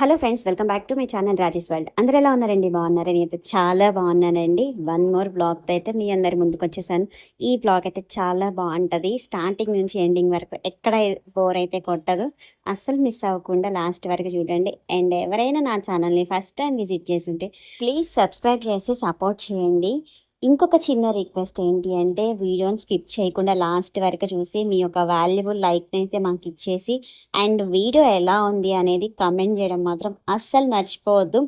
Hello friends welcome back to my channel Rajesh world. అందరు ఎలా ఉన్నారండి? బాగున్నారని అయితే చాలా బాగున్నానండి. వన్ మోర్ బ్లాగ్తో అయితే మీ అందరి ముందుకు వచ్చేసాను. ఈ బ్లాగ్ అయితే చాలా బాగుంటుంది. స్టార్టింగ్ నుంచి ఎండింగ్ వరకు ఎక్కడ బోర్ అయితే కొట్టదు అస్సలు మిస్ అవ్వకుండా లాస్ట్ వరకు చూడండి. అండ్ ఎవరైనా నా ఛానల్ని ఫస్ట్ టైం విజిట్ చేసి ఉంటే ప్లీజ్ సబ్స్క్రైబ్ చేసి సపోర్ట్ చేయండి. ఇంకొక చిన్న రిక్వెస్ట్ ఏంటి అంటే వీడియోని స్కిప్ చేయకుండా లాస్ట్ వరకు చూసి మీ యొక్క వాల్యుబుల్ లైక్ని అయితే మాకు ఇచ్చేసి అండ్ వీడియో ఎలా ఉంది అనేది కమెంట్ చేయడం మాత్రం అస్సలు మర్చిపోవద్దు.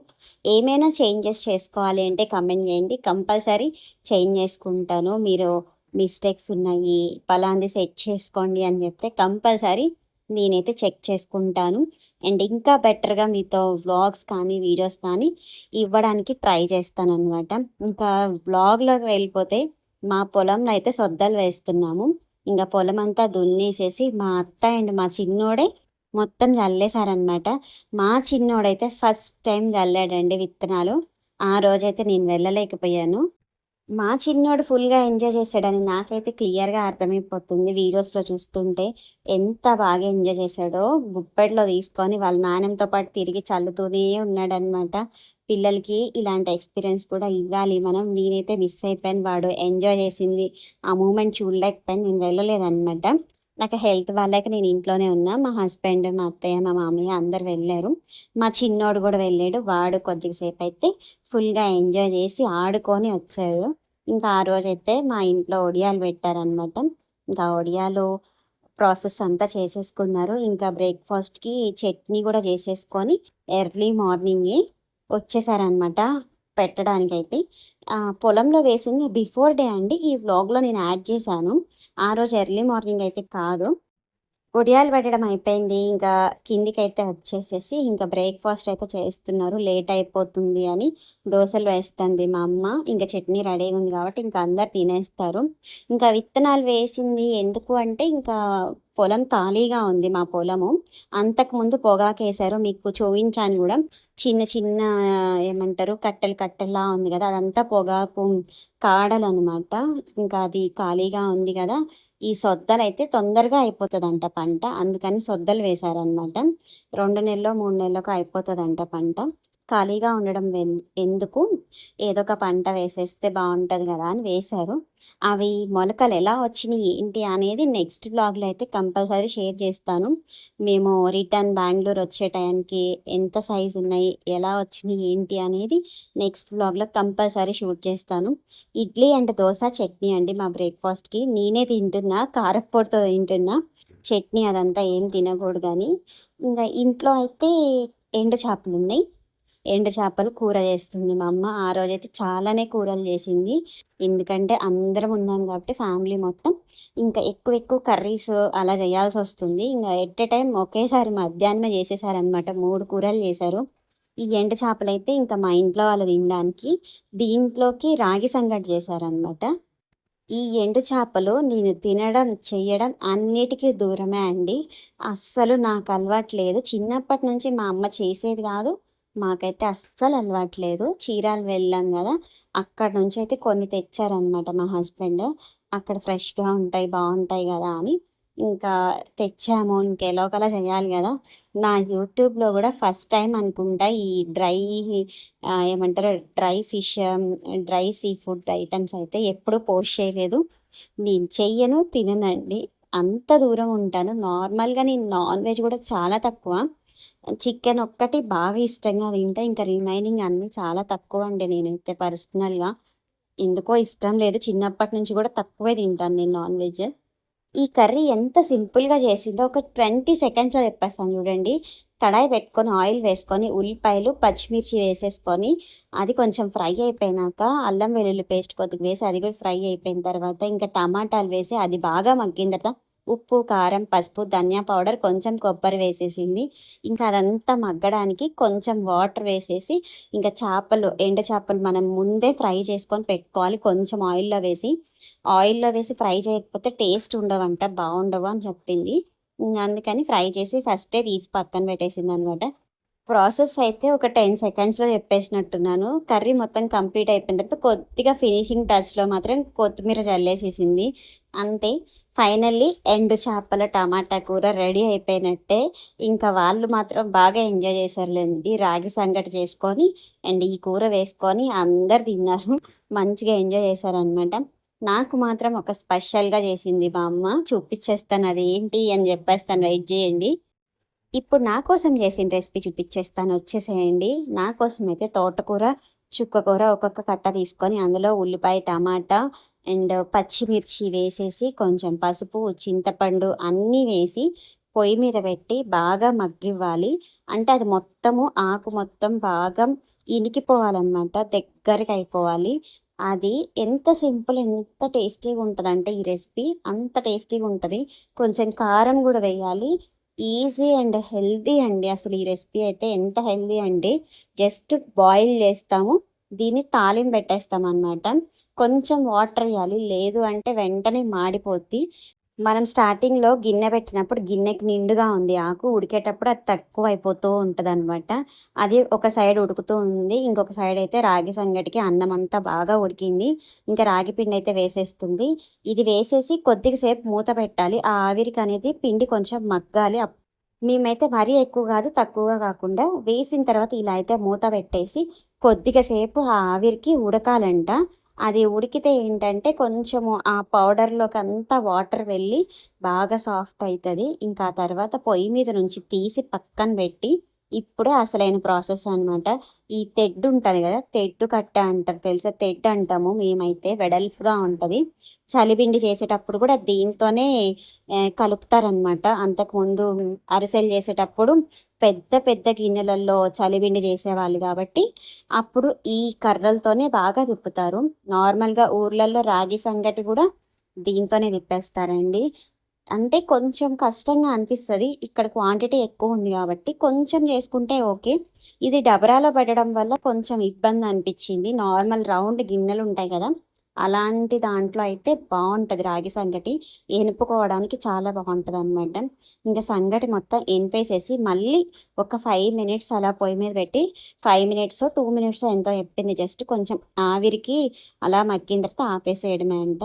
ఏమైనా చేంజెస్ చేసుకోవాలి అంటే కమెంట్ చేయండి. కంపల్సరీ చేంజ్ చేసుకుంటాను. మీరు మిస్టేక్స్ ఉన్నాయి పలాంది సెట్ చేసుకోండి అని చెప్తే కంపల్సరీ నేనైతే చెక్ చేసుకుంటాను. అండ్ ఇంకా బెటర్గా మీతో వ్లాగ్స్ కానీ వీడియోస్ కానీ ఇవ్వడానికి ట్రై చేస్తాను అనమాట ఇంకా వ్లాగ్లోకి వెళ్ళిపోతే మా పొలంలో అయితే సొద్దలు వేస్తున్నాము. ఇంకా పొలం అంతా దున్నేసేసి మా అత్త అండ్ మా చిన్నోడే మొత్తం చల్లేశారనమాట మా చిన్నోడైతే ఫస్ట్ టైం చల్లాడండి విత్తనాలు. ఆ రోజైతే నేను వెళ్ళలేకపోయాను. మా చిన్నోడు ఫుల్గా ఎంజాయ్ చేశాడని నాకైతే క్లియర్గా అర్థమైపోతుంది. వీడియోస్లో చూస్తుంటే ఎంత బాగా ఎంజాయ్ చేశాడో. గుప్పెట్లో తీసుకొని వాళ్ళ నాణ్యంతో పాటు తిరిగి చల్లుతూనే ఉన్నాడనమాట పిల్లలకి ఇలాంటి ఎక్స్పీరియన్స్ కూడా ఇవ్వాలి. మనం నేనైతే మిస్ అయిపోయాను. వాడు ఎంజాయ్ చేసింది. ఆ మూమెంట్ చూడలేకపోయాను. నేను వెళ్ళలేదన్నమాట. నాకు హెల్త్ వాళ్ళకి నేను ఇంట్లోనే ఉన్నా. మా హస్బెండ్ మా అత్తయ్య మా మామయ్య అందరు వెళ్ళారు. మా చిన్నోడు కూడా వెళ్ళాడు. వాడు కొద్దిసేపు అయితే ఫుల్గా ఎంజాయ్ చేసి ఆడుకొని వచ్చాడు. ఇంకా ఆ రోజైతే మా ఇంట్లో ఒడియాలు పెట్టారనమాట ఇంకా ఒడియాలు ప్రాసెస్ అంతా చేసేసుకున్నారు. ఇంకా బ్రేక్ఫాస్ట్కి చట్నీ కూడా చేసేసుకొని ఎర్లీ మార్నింగే వచ్చేసారనమాట పెట్టడానికైతే. పొలంలో వేసింది బిఫోర్ డే అండి. ఈ వ్లాగ్లో నేను యాడ్ చేశాను. ఆ రోజు ఎర్లీ మార్నింగ్ అయితే కాదు. ఉడియాలు పెట్టడం అయిపోయింది. ఇంకా కిందికి అయితే వచ్చేసేసి ఇంకా బ్రేక్ఫాస్ట్ అయితే చేస్తున్నారు. లేట్ అయిపోతుంది అని దోశలు వేస్తుంది మా అమ్మ. ఇంకా చట్నీ రెడీగా ఉంది కాబట్టి ఇంకా అందరు తినేస్తారు. ఇంకా విత్తనాలు వేసింది ఎందుకు అంటే ఇంకా పొలం ఖాళీగా ఉంది మా పొలము. అంతకుముందు పొగాకేశారు మీకు చూపించాను కూడా. చిన్న చిన్న ఏమంటారు? కట్టెలు కట్టెల్లా ఉంది కదా. అదంతా పొగాకు కాడలు అనమాట ఇంకా అది ఖాళీగా ఉంది కదా. ఈ సొద్దలు అయితే తొందరగా అయిపోతుందంట పంట. అందుకని సొద్దలు వేశారనమాట రెండు నెలలో మూడు నెలలకు అయిపోతుందంట పంట. ఖాళీగా ఉండడం ఎందుకు? ఏదో ఒక పంట వేసేస్తే బాగుంటుంది కదా అని వేశారు. అవి మొలకలు ఎలా వచ్చినాయి ఏంటి అనేది నెక్స్ట్ బ్లాగ్లో అయితే కంపల్సరీ షేర్ చేస్తాను. మేము రిటర్న్ బెంగళూరు వచ్చే టైంకి ఎంత సైజు ఉన్నాయి ఎలా వచ్చినాయి ఏంటి అనేది నెక్స్ట్ బ్లాగ్లో కంపల్సరీ షూట్ చేస్తాను. ఇడ్లీ అండ్ దోశ చట్నీ అండి మా బ్రేక్ఫాస్ట్కి. నేనే తింటున్నా కారప్పొడితో తింటున్నా. చట్నీ అదంతా ఏం తినకూడదు కానీ ఇంకా ఇంట్లో అయితే ఎండు చేపలు ఉన్నాయి. ఎండు చేపలు కూర చేస్తుంది మా అమ్మ. ఆ రోజు అయితే చాలానే కూరలు చేసింది. ఎందుకంటే అందరం ఉన్నాం కాబట్టి ఫ్యామిలీ మొత్తం. ఇంకా ఎక్కువ ఎక్కువ కర్రీస్ అలా చేయాల్సి వస్తుంది. ఇంకా ఎట్ ఎ టైం ఒకేసారి మధ్యాహ్నమే చేసేసారనమాట మూడు కూరలు చేశారు. ఈ ఎండు చేపలు అయితే ఇంకా మా ఇంట్లో వాళ్ళు తినడానికి దీంట్లోకి రాగి సంగటి చేశారనమాట ఈ ఎండు చేపలు నేను తినడం చేయడం అన్నిటికీ దూరమే అండి. అస్సలు నాకు అలవాట్లేదు చిన్నప్పటి నుంచి మా అమ్మ చేసేది కాదు మాకైతే అస్సలు అలవాట్లేదు చీరాలు వెళ్ళాం కదా అక్కడ నుంచి అయితే కొన్ని తెచ్చారనమాట మా హస్బెండ్. అక్కడ ఫ్రెష్గా ఉంటాయి బాగుంటాయి కదా అని. ఇంకా తెచ్చాము ఇంకెలాగలా చేయాలి కదా. నా యూట్యూబ్లో కూడా ఫస్ట్ టైం అనుకుంటా ఈ డ్రై ఏమంటారు dry fish dry seafood items అయితే ఎప్పుడు పోస్ట్ చేయలేదు. నేను చెయ్యను తిననండి. అంత దూరం ఉంటాను. నార్మల్గా నేను నాన్ వెజ్ కూడా చాలా తక్కువ. చికెన్ ఒక్కటి బాగా ఇష్టంగా తింటా. ఇంకా రిమైనింగ్ అన్నీ చాలా తక్కువ అండి నేనైతే పర్సనల్గా. ఎందుకో ఇష్టం లేదు. చిన్నప్పటి నుంచి కూడా తక్కువే తింటాను నేను నాన్ వెజ్. ఈ కర్రీ ఎంత సింపుల్గా చేసిందో ఒక ట్వంటీ సెకండ్స్లో చెప్పేస్తాను చూడండి. కడాయి పెట్టుకొని ఆయిల్ వేసుకొని ఉల్లిపాయలు పచ్చిమిర్చి వేసేసుకొని అది కొంచెం ఫ్రై అయిపోయినాక అల్లం వెల్లుల్లి పేస్ట్ కొద్దిగా వేసి అది కూడా ఫ్రై అయిపోయిన తర్వాత ఇంకా టమాటాలు వేసి అది బాగా మగ్గిన తర్వాత ఉప్పు కారం పసుపు ధనియా పౌడర్ కొంచెం కొబ్బరి వేసేసింది. ఇంకా అదంతా మగ్గడానికి కొంచెం వాటర్ వేసేసి ఇంకా చేపలు ఎండ చేపలు మనం ముందే ఫ్రై చేసుకొని పెట్టుకోవాలి. కొంచెం ఆయిల్లో వేసి ఆయిల్లో వేసి ఫ్రై చేయకపోతే టేస్ట్ ఉండవంట బాగుండవు అని చెప్పింది. అందుకని ఫ్రై చేసి ఫస్టే తీసి పక్కన పెట్టేసింది అనమాట ప్రాసెస్ అయితే ఒక టెన్ సెకండ్స్లో చెప్పేసినట్టున్నాను. కర్రీ మొత్తం కంప్లీట్ అయిపోయిన తర్వాత కొద్దిగా ఫినిషింగ్ టచ్లో మాత్రం కొత్తిమీర చల్లేసేసింది. అంతే. ఫైనల్లీ ఎండు చేపల టమాటా కూర రెడీ అయిపోయినట్టే. ఇంకా వాళ్ళు మాత్రం బాగా ఎంజాయ్ చేశారులేండి. రాగి సంగటి చేసుకొని అండ్ ఈ కూర వేసుకొని అందరు తిన్నారు. మంచిగా ఎంజాయ్ చేశారనమాట నాకు మాత్రం ఒక స్పెషల్గా చేసింది మా అమ్మ. చూపించేస్తాను అది ఏంటి అని చెప్పేస్తాను. వెయిట్ చేయండి. ఇప్పుడు నా కోసం చేసిన రెసిపీ చూపించేస్తాను వచ్చేసేయండి. నా కోసం అయితే తోటకూర చుక్కకూర ఒక్కొక్క కట్ట తీసుకొని అందులో ఉల్లిపాయ టమాటా అండ్ పచ్చిమిర్చి వేసేసి కొంచెం పసుపు చింతపండు అన్నీ వేసి పొయ్యి మీద పెట్టి బాగా మగ్గివ్వాలి. అంటే అది మొత్తము ఆకు మొత్తం బాగా ఇనికిపోవాలన్నమాట దగ్గరికి అయిపోవాలి అది ఎంత సింపుల్ ఎంత టేస్టీగా ఉంటుంది అంటే ఈ రెసిపీ అంత టేస్టీగా ఉంటుంది కొంచెం కారం కూడా వేయాలి. ఈజీ అండ్ హెల్దీ అండి అసలు ఈ రెసిపీ అయితే ఎంత హెల్దీ అండి జస్ట్ బాయిల్ చేస్తాము దీన్ని తాలిం పెట్టేస్తాం అనమాట కొంచెం వాటర్ వేయాలి లేదు అంటే వెంటనే మాడిపోద్ది. మనం స్టార్టింగ్లో గిన్నె పెట్టినప్పుడు గిన్నెకి నిండుగా ఉంది ఆకు ఉడికేటప్పుడు అది తక్కువ అయిపోతూ ఉంటుంది అనమాట అది ఒక సైడ్ ఉడుకుతూ ఉంది ఇంకొక సైడ్ అయితే రాగి సంగటికి అన్నం అంతా బాగా ఉడికింది ఇంకా రాగి పిండి అయితే వేసేస్తుంది. ఇది వేసేసి కొద్దిగా సేపు మూత పెట్టాలి ఆ ఆవిరికి అనేది పిండి కొంచెం మగ్గాలి. మేమైతే మరీ ఎక్కువ కాదు తక్కువగా కాకుండా వేసిన తర్వాత ఇలా అయితే మూత పెట్టేసి కొద్దిగా సేపు ఆ ఆవిరికి ఉడకాలంట. అది ఉడికితే ఏంటంటే కొంచెము ఆ పౌడర్లోకి అంతా వాటర్ వెళ్ళి బాగా సాఫ్ట్ అవుతుంది ఇంకా ఆ తర్వాత పొయ్యి మీద నుంచి తీసి పక్కన పెట్టి ఇప్పుడే అసలైన ప్రాసెస్ అనమాట ఈ తెడ్డు ఉంటుంది కదా తెడ్డు కట్ట అంటారు తెలుసా? తెడ్డు అంటాము మేమైతే వెడల్పుగా ఉంటుంది. చలిపిండి చేసేటప్పుడు కూడా దీంతోనే కలుపుతారనమాట అంతకుముందు అరిసెలు చేసేటప్పుడు పెద్ద పెద్ద గిన్నెలలో చలిపిండి చేసేవాళ్ళు కాబట్టి అప్పుడు ఈ కర్రలతోనే బాగా తిప్పుతారు. నార్మల్గా ఊర్లలో రాగి సంగటి కూడా దీంతోనే తిప్పేస్తారండి. అంటే కొంచెం కష్టంగా అనిపిస్తుంది. ఇక్కడ క్వాంటిటీ ఎక్కువ ఉంది కాబట్టి కొంచెం చేసుకుంటే ఓకే. ఇది డబరాలో పెట్టడం వల్ల కొంచెం ఇబ్బంది అనిపించింది. నార్మల్ రౌండ్ గిన్నెలు ఉంటాయి కదా అలాంటి దాంట్లో అయితే బాగుంటుంది రాగి సంగటి. ఎనుపుకోవడానికి చాలా బాగుంటుంది అనమాట ఇంకా సంగటి మొత్తం ఎనిపేసేసి మళ్ళీ ఒక ఫైవ్ మినిట్స్ అలా పొయ్యి మీద పెట్టి ఫైవ్ మినిట్స్ టూ మినిట్స్ ఎంతో చెప్పింది. జస్ట్ కొంచెం ఆవిరికి అలా మగ్గిన తర్వాత ఆపేసేయడమే అంట.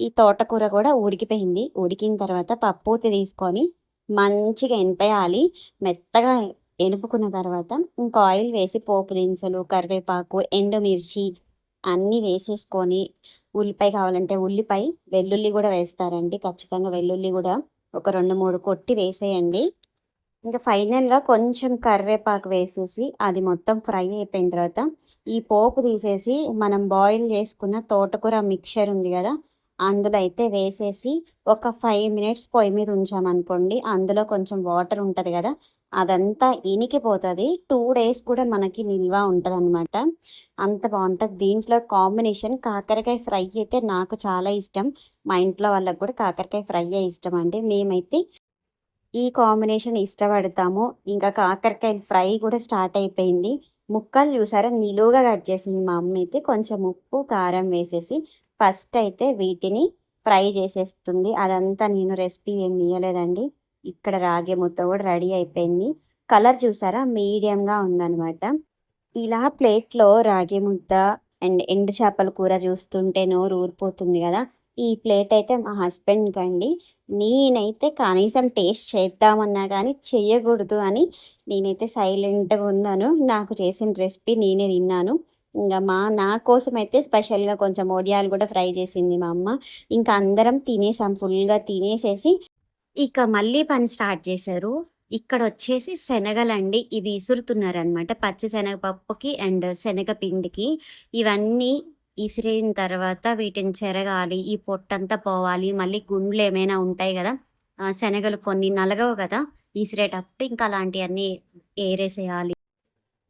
ఈ తోటకూర కూడా ఉడికిపోయింది. ఉడికిన తర్వాత పప్పుతి తీసుకొని మంచిగా ఎనిపేయాలి మెత్తగా ఎనుపుకున్న తర్వాత ఇంకా ఆయిల్ వేసి పోపు దినుసులు కరివేపాకు ఎండుమిర్చి అన్నీ వేసేసుకొని ఉల్లిపాయ కావాలంటే ఉల్లిపాయ వెల్లుల్లి కూడా వేస్తారండి. ఖచ్చితంగా వెల్లుల్లి కూడా ఒక రెండు మూడు కొట్టి వేసేయండి. ఇంకా ఫైనల్గా కొంచెం కరివేపాకు వేసేసి అది మొత్తం ఫ్రై అయిపోయిన తర్వాత ఈ పోపు తీసేసి మనం బాయిల్ చేసుకున్న తోటకూర మిక్చర్ ఉంది కదా అందులో అయితే వేసేసి ఒక ఫైవ్ మినిట్స్ పొయ్యి మీద ఉంచామనుకోండి అందులో కొంచెం వాటర్ ఉంటుంది కదా అదంతా ఇనికిపోతుంది టూ డేస్ కూడా మనకి నిల్వ ఉంటుంది అనమాట అంత బాగుంటుంది. దీంట్లో కాంబినేషన్ కాకరకాయ ఫ్రై అయితే నాకు చాలా ఇష్టం. మా ఇంట్లో వాళ్ళకి కూడా కాకరకాయ ఫ్రై ఇష్టం అండి. మేమైతే ఈ కాంబినేషన్ ఇష్టపడతాము. ఇంకా కాకరకాయ ఫ్రై కూడా స్టార్ట్ అయిపోయింది. ముక్కలు చూసారా? నిలువుగా కట్ చేసింది మా అమ్మ అయితే. కొంచెం ఉప్పు కారం వేసేసి ఫస్ట్ అయితే వీటిని ఫ్రై చేసేస్తుంది. అదంతా నేను రెసిపీ ఏం ఇవ్వలేదండి ఇక్కడ రాగి ముద్ద కూడా రెడీ అయిపోయింది. కలర్ చూసారా? మీడియంగా ఉందనమాట ఇలా ప్లేట్లో రాగి ముద్ద అండ్ ఎండు చేపల కూర చూస్తుంటే నోరు ఊరిపోతుంది కదా. ఈ ప్లేట్ అయితే మా హస్బెండ్కి అండి నేనైతే కనీసం టేస్ట్ చేద్దామన్నా కానీ చేయకూడదు అని నేనైతే సైలెంట్గా ఉన్నాను. నాకు చేసిన రెసిపీ నేనే తిన్నాను. ఇంకా మా నా కోసం అయితే స్పెషల్గా కొంచెం ఒడియాలు కూడా ఫ్రై చేసింది మా అమ్మ. ఇంకా అందరం తినేసాం ఫుల్గా తినేసేసి. ఇక మళ్ళీ పని స్టార్ట్ చేశారు. ఇక్కడ వచ్చేసి శనగలండి ఇవి ఇసురుతున్నారనమాట పచ్చి శనగపప్పుకి అండ్ శనగపిండికి ఇవన్నీ ఇసిరిన తర్వాత వీటిని చెరగాలి ఈ పొట్టంతా పోవాలి. మళ్ళీ గుండ్లు ఏమైనా ఉంటాయి కదా శనగలు కొన్ని నలగవు కదా ఇసిరేటప్పుడు ఇంకా అలాంటివన్నీ ఏరేసేయాలి.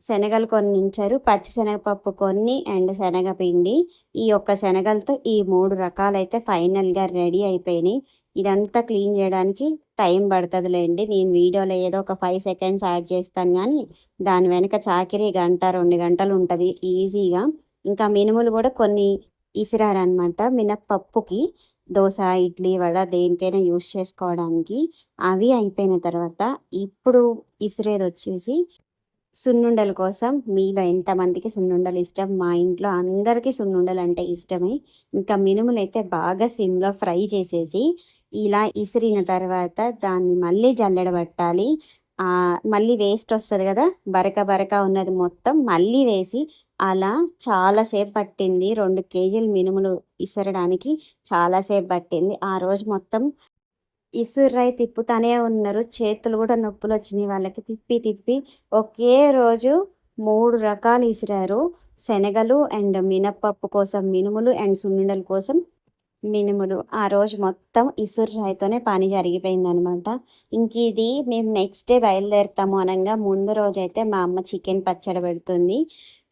శనగలు కొన్ని ఉంచారు పచ్చి శనగపప్పు కొన్ని అండ్ శనగపిండి. ఈ యొక్క శనగలతో ఈ మూడు రకాలైతే ఫైనల్గా రెడీ అయిపోయినాయి. ఇదంతా క్లీన్ చేయడానికి టైం పడుతుందిలేండి. నేను వీడియోలో ఏదో ఒక ఫైవ్ సెకండ్స్ యాడ్ చేస్తాను కానీ దాని వెనక చాకిరీ గంట రెండు గంటలు ఉంటుంది ఈజీగా. ఇంకా మినుములు కూడా కొన్ని ఇసిరారనమాట మినప్పప్పుకి దోశ ఇడ్లీ వడ దేనికైనా యూస్ చేసుకోవడానికి. అవి అయిపోయిన తర్వాత ఇప్పుడు ఇసిరేది వచ్చేసి సున్నుండల కోసం మీలో ఎంతమందికి సున్నుండలు ఇష్టం? మా ఇంట్లో అందరికీ సున్నుండలు అంటే ఇష్టమే. ఇంకా మినుములు అయితే బాగా సిమ్లో ఫ్రై చేసేసి ఇలా ఇసిరిన తర్వాత దాన్ని మళ్ళీ జల్లెడ పట్టాలి. మళ్ళీ వేస్ట్ వస్తుంది కదా? బరక బరక ఉన్నది మొత్తం మళ్ళీ వేసి అలా చాలాసేపు పట్టింది. రెండు కేజీలు మినుములు ఇసరడానికి చాలాసేపు పట్టింది. ఆ రోజు మొత్తం ఇసుర్రై తిప్పుతానే ఉన్నారు. చేతులు కూడా నొప్పులు వచ్చినాయి వాళ్ళకి. తిప్పి తిప్పి ఒకే రోజు మూడు రకాలు ఇసిరారు. శనగలు అండ్ మినప్పప్పు కోసం మినుములు అండ్ సున్నుండల కోసం మినుములు. ఆ రోజు మొత్తం ఇసుర్రాయితోనే పని జరిగిపోయింది అనమాట ఇంక ఇది మేము నెక్స్ట్ డే బయలుదేరుతాము అనగా ముందు రోజు అయితే మా అమ్మ చికెన్ పచ్చడి పెడుతుంది.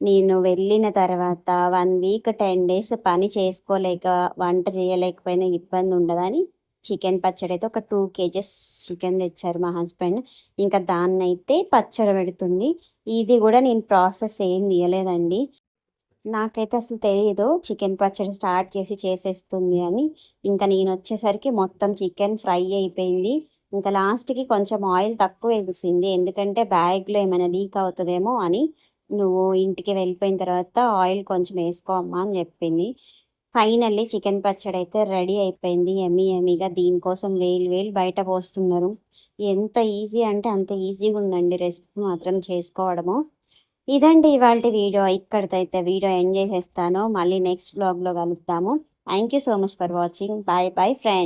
నేను వెళ్ళిన తర్వాత వన్ వీక్ టెన్ డేస్ పని చేసుకోలేక వంట చేయలేకపోయినా ఇబ్బంది ఉండదని చికెన్ పచ్చడి అయితే ఒక టూ కేజెస్ చికెన్ తెచ్చారు మా హస్బెండ్. ఇంకా దాన్ని అయితే పచ్చడి పెడుతుంది. ఇది కూడా నేను ప్రాసెస్ ఏం తీయలేదండి. నాకైతే అసలు తెలియదు చికెన్ పచ్చడి స్టార్ట్ చేసి చేసేస్తుంది అని. ఇంకా నేను వచ్చేసరికి మొత్తం చికెన్ ఫ్రై అయిపోయింది. ఇంకా లాస్ట్కి కొంచెం ఆయిల్ తక్కువ వేసింది ఎందుకంటే బ్యాగ్లో ఏమైనా లీక్ అవుతుందేమో అని. నువ్వు ఇంటికి వెళ్ళిపోయిన తర్వాత ఆయిల్ కొంచెం వేసుకో అమ్మా అని చెప్పింది. ఫైనల్లీ చికెన్ పచ్చడి అయితే రెడీ అయిపోయింది. ఎమ్మి ఎమ్మిగా దీనికోసం వేలు వేలు బయట పోస్తున్నారు. ఎంత ఈజీ అంటే అంత ఈజీగా ఉందండి రెసిపీ మాత్రం చేసుకోవడము. ఇదండి ఇవాళ వీడియో. ఇక్కడితో అయితే వీడియో ఎండ్ చేసేస్తాను. మళ్ళీ నెక్స్ట్ బ్లాగ్లో కలుపుతాము thank you so much for watching. Bye bye friends.